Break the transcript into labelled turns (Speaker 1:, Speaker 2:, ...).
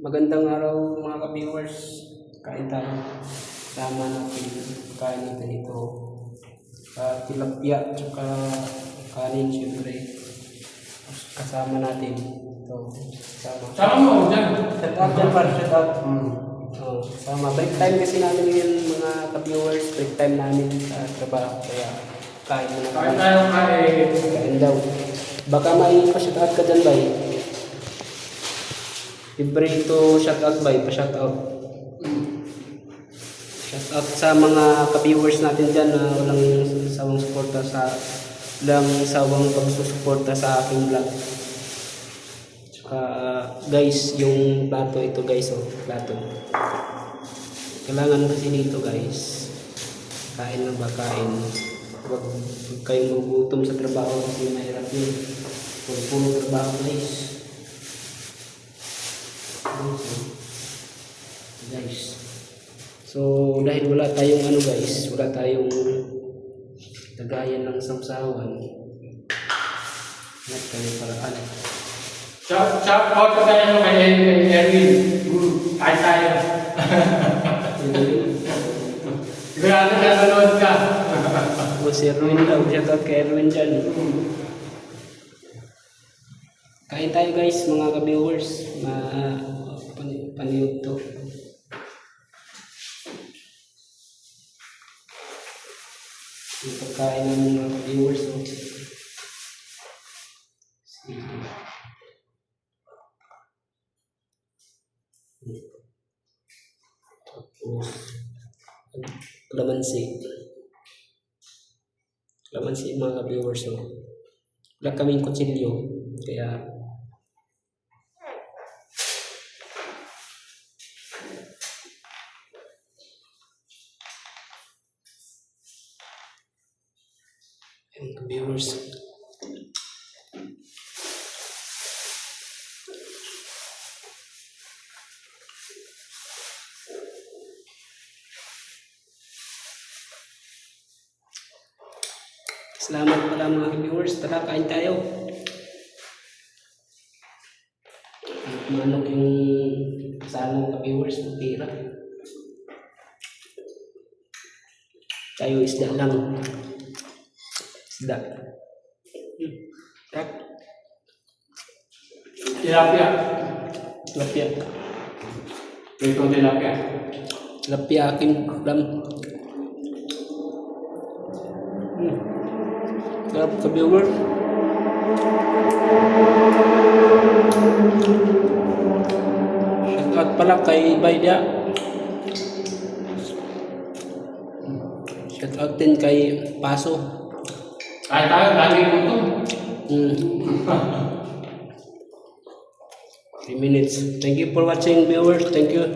Speaker 1: Magandang araw mga ka-viewers. Kain tayo. Sama natin kain natin ito. Uh, tilapia tsaka kanin syempre. Kasama natin. Ito. Kasama.
Speaker 2: Sama mo dyan.
Speaker 1: Shout out dyan par. Shout out. Oh, sama. Break time kasi namin ngayon mga ka-viewers. Break time namin sa trabaho. Kaya kain muna
Speaker 2: Kain
Speaker 1: kami.
Speaker 2: tayo kain.
Speaker 1: Kain daw. Baka may pa-shout out ka dyan, bay. Libre ito shout out, bay. Pa-shout out. Shout out sa mga ka-viewers natin dyan na walang sawang suporta sa walang sawang pagsusuporta sa aking vlog. Tsaka guys, yung plato ito guys, oh, plato. Kailangan kasi nito guys. Kain ng bakain. Huwag huwag kayong magutom sa trabaho kasi mahirap yun. Huwag puro trabaho guys. Guys. So, dahil wala tayong ano guys, wala tayong lagayan ng samsawan. Hanap tayo paraan.
Speaker 2: Shout, shout out ko tayo kay kay Erwin. Kain tayo. Sigurado na nanonood ka.
Speaker 1: O si Erwin daw, shoutout kay Erwin dyan. Kain tayo guys, mga ka-viewers. Ma pan paniyog to. Yung pagkain ng mga. Oh. Sige. Tapos, kalamansi. Kalamansi mga viewers. So, wala kaming kutsilyo. Kaya, yung viewers. Salamat pala mga viewers. Tara, kain tayo. Manok yung kasama ng viewers ng pira. Tayo isda lang. Hmm. Tap.
Speaker 2: Tilapia.
Speaker 1: Tilapia.
Speaker 2: Ito tilapia.
Speaker 1: Tilapia aking ulam. Hmm. Sarap ka viewer. Shout out pala kay Bayda. Shout out din kay Paso.
Speaker 2: Kain tayo, lagi mo ito.
Speaker 1: Hmm. 3 minutes. Thank you for watching viewers. Thank you.